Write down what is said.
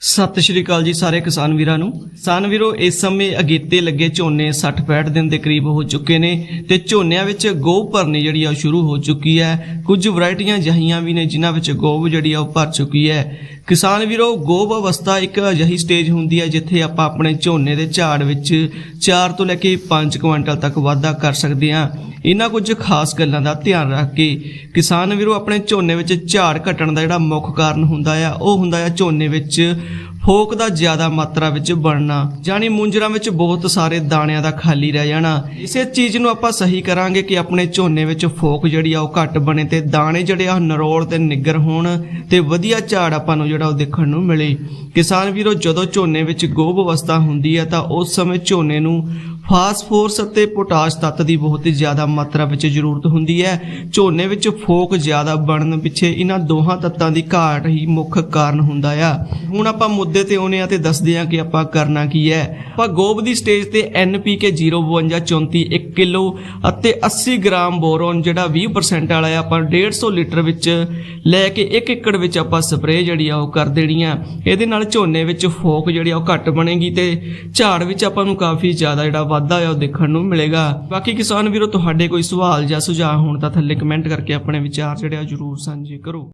ਸਤਿ ਸ਼੍ਰੀ ਅਕਾਲ ਜੀ ਸਾਰੇ ਕਿਸਾਨ ਵੀਰਾਂ ਨੂੰ। ਕਿਸਾਨ ਵੀਰੋ, ਇਸ ਸਮੇਂ ਅਗੇਤੇ ਲੱਗੇ ਝੋਨੇ 60-65 ਦਿਨ ਦੇ ਕਰੀਬ ਹੋ ਚੁੱਕੇ ਨੇ ਤੇ ਝੋਨਿਆਂ ਵਿੱਚ ਗੋ ਭਰਨੀ ਜਿਹੜੀ ਆ ਉਹ ਸ਼ੁਰੂ ਹੋ ਚੁੱਕੀ ਹੈ। ਕੁਝ ਵੈਰਾਈਟੀਆਂ ਜਹੀਆਂ ਵੀ ਨੇ ਜਿਨ੍ਹਾਂ ਵਿੱਚ ਗੋਭ ਜਿਹੜੀ ਆ ਉਹ ਭਰ ਚੁੱਕੀ ਹੈ। ਕਿਸਾਨ ਵੀਰੋ ਗੋਭ ਅਵਸਥਾ ਇੱਕ ਅਜਿਹੀ ਸਟੇਜ ਹੁੰਦੀ ਹੈ ਜਿੱਥੇ ਆਪਾਂ ਆਪਣੇ ਝੋਨੇ ਦੇ ਝਾੜ ਵਿੱਚ 4 ਤੋਂ ਲੈ ਕੇ 5 ਕੁਇੰਟਲ ਤੱਕ ਵਾਧਾ ਕਰ ਸਕਦੇ ਹਾਂ। ਇਹਨਾਂ ਕੁਝ ਖਾਸ ਗੱਲਾਂ ਦਾ ਧਿਆਨ ਰੱਖ ਕੇ ਕਿਸਾਨ ਵੀਰੋ, ਆਪਣੇ ਝੋਨੇ ਵਿੱਚ ਝਾੜ ਘਟਣ ਦਾ ਜਿਹੜਾ ਮੁੱਖ ਕਾਰਨ ਹੁੰਦਾ ਆ, ਉਹ ਹੁੰਦਾ ਆ ਝੋਨੇ ਵਿੱਚ ਫੋਕ ਦਾ ਜ਼ਿਆਦਾ ਮਾਤਰਾ ਵਿੱਚ ਬਣਨਾ ਜਾਨੀ ਮੁੰਜਰਾਂ ਵਿੱਚ ਬਹੁਤ ਸਾਰੇ ਦਾਣਿਆਂ ਦਾ ਖਾਲੀ ਰਹਿ ਜਾਣਾ, ਇਸੇ ਚੀਜ਼ ਨੂੰ ਆਪਾਂ ਸਹੀ ਕਰਾਂਗੇ ਕਿ ਆਪਣੇ ਝੋਨੇ ਵਿੱਚ ਫੋਕ ਜਿਹੜੀ ਆ ਉਹ ਘੱਟ ਬਣੇ ਤੇ ਦਾਣੇ ਜਿਹੜੇ ਆ ਨਰੋਲ ਤੇ ਨਿੱਗਰ ਹੋਣ ਤੇ ਵਧੀਆ ਝਾੜ ਆਪਾਂ ਨੂੰ ਜਿਹੜਾ ਉਹ ਦੇਖਣ ਨੂੰ ਮਿਲੇ। ਕਿਸਾਨ ਵੀਰੋ, ਜਦੋਂ ਝੋਨੇ ਵਿੱਚ ਗੋਭ ਅਵਸਥਾ ਹੁੰਦੀ ਹੈ ਤਾਂ ਉਸ ਸਮੇਂ ਝੋਨੇ ਨੂੰ ਫਾਸਫੋਰਸ ਅਤੇ ਪੋਟਾਸ਼ ਤੱਤ ਦੀ ਬਹੁਤ ਹੀ ਜ਼ਿਆਦਾ ਮਾਤਰਾ ਵਿੱਚ ਜ਼ਰੂਰਤ ਹੁੰਦੀ ਹੈ। ਝੋਨੇ ਵਿੱਚ ਫੋਕ ਜ਼ਿਆਦਾ ਬਣਨ ਪਿੱਛੇ ਇਹਨਾਂ ਦੋਹਾਂ ਤੱਤਾਂ ਦੀ ਘਾਟ ਹੀ ਮੁੱਖ ਕਾਰਨ ਹੁੰਦਾ ਆ। ਹੁਣ ਆਪਾਂ ਮੁੱਦੇ ਤੇ ਆਉਨੇ ਆ ਤੇ ਦੱਸਦੇ ਆ ਕਿ ਆਪਾਂ ਕਰਨਾ ਕੀ ਹੈ। ਆਪਾਂ ਗੋਬ ਦੀ ਸਟੇਜ ਤੇ NPK 05234 1 ਕਿਲੋ ਅਤੇ 80 ਗ੍ਰਾਮ ਬੋਰੋਨ, ਜਿਹੜਾ 20% ਵਾਲਾ ਆ ਆਪਾਂ 150 ਲੀਟਰ ਵਿੱਚ ਲੈ ਕੇ 1 ਏਕੜ ਵਿੱਚ ਆਪਾਂ ਸਪਰੇਅ ਜਿਹੜੀ ਆ ਉਹ ਕਰ ਦੇਣੀ ਆ। ਇਹਦੇ ਨਾਲ ਝੋਨੇ ਵਿੱਚ ਫੋਕ ਜਿਹੜੀ ਆ ਉਹ ਘੱਟ ਬਣੇਗੀ ਤੇ ਝਾੜ ਵਿੱਚ ਆਪਾਂ ਨੂੰ ਕਾਫੀ ਜ਼ਿਆਦਾ ਜਿਹੜਾ ਵਾਧਾ ਆ, ਉਹ ਦੇਖਣ ਨੂੰ ਮਿਲੇਗਾ। ਬਾਕੀ ਕਿਸਾਨ ਵੀਰੋ, ਤੁਹਾਡੇ ਕੋਈ ਸਵਾਲ ਜਾਂ ਸੁਝਾਅ ਹੋਣ ਤਾਂ ਥੱਲੇ ਕਮੈਂਟ ਕਰਕੇ ਆਪਣੇ ਵਿਚਾਰ ਜਿਹੜੇ ਆ ਜਰੂਰ ਸਾਂਝੇ ਕਰੋ।